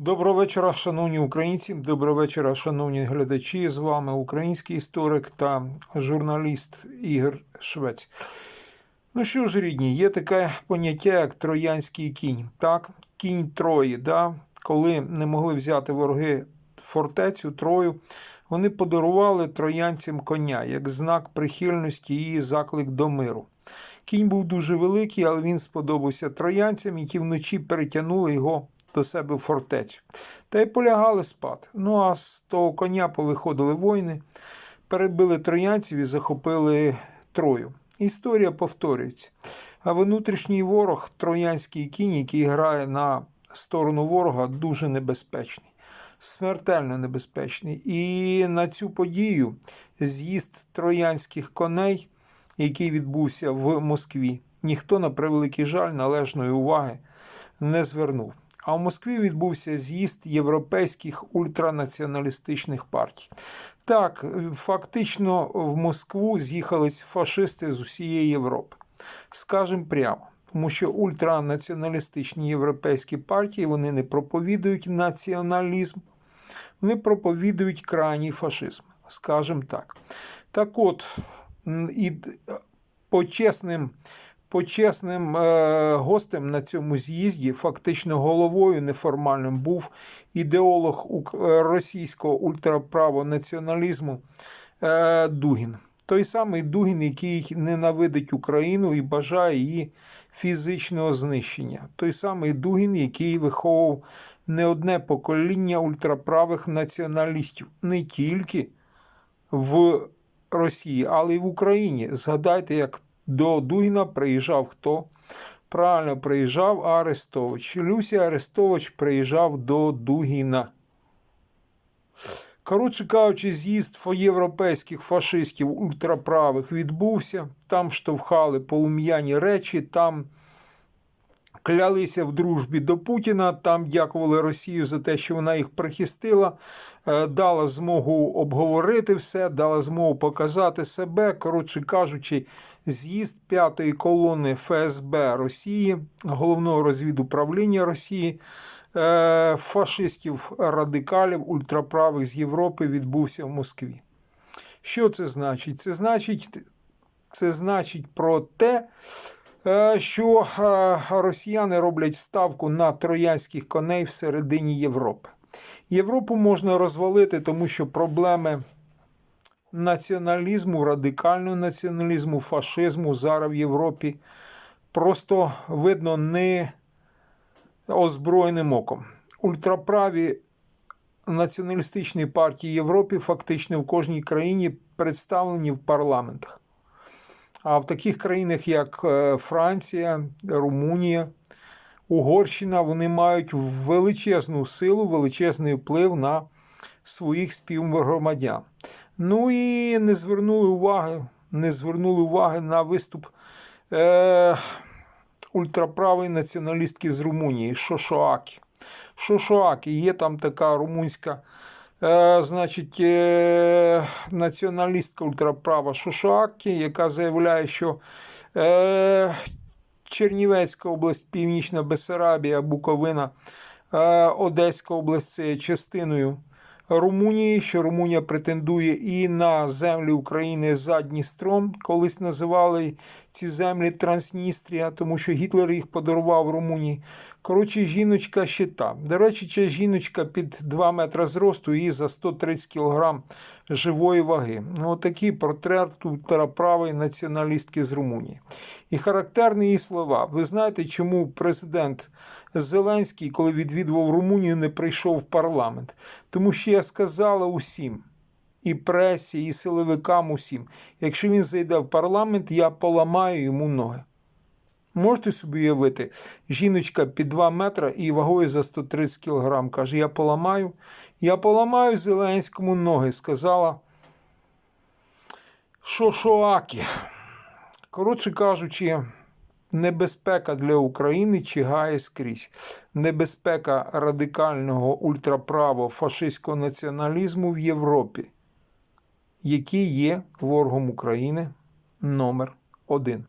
Доброго вечора, шановні українці. Доброго вечора, шановні глядачі. З вами український історик та журналіст Ігор Швець. Ну що ж, рідні, є таке поняття, як троянський кінь. Так, кінь Трої. Да? Коли не могли взяти вороги фортецю Трою, вони подарували троянцям коня як знак прихильності і заклик до миру. Кінь був дуже великий, але він сподобався троянцям, які вночі перетягнули його до себе фортецю. Та й полягали спати. Ну а з того коня повиходили воїни, перебили троянців і захопили Трою. Історія повторюється. А внутрішній ворог, троянський кінь, який грає на сторону ворога, дуже небезпечний. Смертельно небезпечний. І на цю подію з'їзд троянських коней, який відбувся в Москві, ніхто на превеликий жаль належної уваги не звернув. А в Москві відбувся з'їзд європейських ультранаціоналістичних партій. Так, фактично в Москву з'їхались фашисти з усієї Європи. Скажем прямо, тому що ультранаціоналістичні європейські партії вони не проповідують націоналізм, вони проповідують крайній фашизм. Скажем так. Так от, і почесним Почесним е, гостем на цьому з'їзді, фактично головою неформальним, був ідеолог російського ультраправого націоналізму е, Дугін. Той самий Дугін, який ненавидить Україну і бажає її фізичного знищення. Той самий Дугін, який виховував не одне покоління ультраправих націоналістів, не тільки в Росії, але й в Україні. Згадайте, як до Дугіна приїжджав хто? Правильно приїжджав Арестович. Люсі Арестович приїжджав до Дугіна. Коротше кажучи, з'їзд європейських фашистів ультраправих відбувся. Там штовхали полум'яні речі, там клялися в дружбі до Путіна, там дякували Росію за те, що вона їх прихистила, дала змогу обговорити все, дала змогу показати себе. Коротше кажучи, з'їзд п'ятої колони ФСБ Росії, головного розвідуправління Росії. Фашистів радикалів ультраправих з Європи відбувся в Москві. Що це значить? Це значить, це значить про те, що росіяни роблять ставку на троянських коней всередині Європи. Європу можна розвалити, тому що проблеми націоналізму, радикального націоналізму, фашизму зараз в Європі просто видно не озброєним оком. Ультраправі націоналістичні партії Європи фактично в кожній країні представлені в парламентах. А в таких країнах, як Франція, Румунія, Угорщина, вони мають величезну силу, величезний вплив на своїх співгромадян. Ну і не звернули уваги, не звернули уваги на виступ е, ультраправої націоналістки з Румунії Шошоакі. Шошоакі є там така румунська. Е, значить, е, націоналістка ультраправа Шушакі, яка заявляє, що е, Чернівецька область, Північна Бесарабія, Буковина, Одеська область це є частиною Румунії, що Румунія претендує і на землі України за Дністром. Колись називали ці землі Трансністрія, тому що Гітлер їх подарував Румунії. Коротше, жіночка ще та. До речі, ця жіночка під 2 метри зросту і за 130 кг живої ваги. Ну, Отакий портрет ультраправої націоналістки з Румунії. І характерні її слова. Ви знаєте, чому президент Зеленський, коли відвідував Румунію, не прийшов в парламент? Тому що я сказала усім. І пресі, і силовикам усім. Якщо він зайде в парламент, я поламаю йому ноги. Можете собі уявити, жіночка під 2 метри і вагою за 130 кг. Каже, я поламаю. Я поламаю Зеленському ноги, сказала Шошоакі. Коротше кажучи, небезпека для України чигає скрізь. Небезпека радикального ультраправо фашистського націоналізму в Європі, який є ворогом України номер один.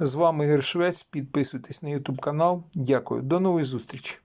З вами Гершвець. Швець. Підписуйтесь на YouTube канал. Дякую. До нової зустрічі.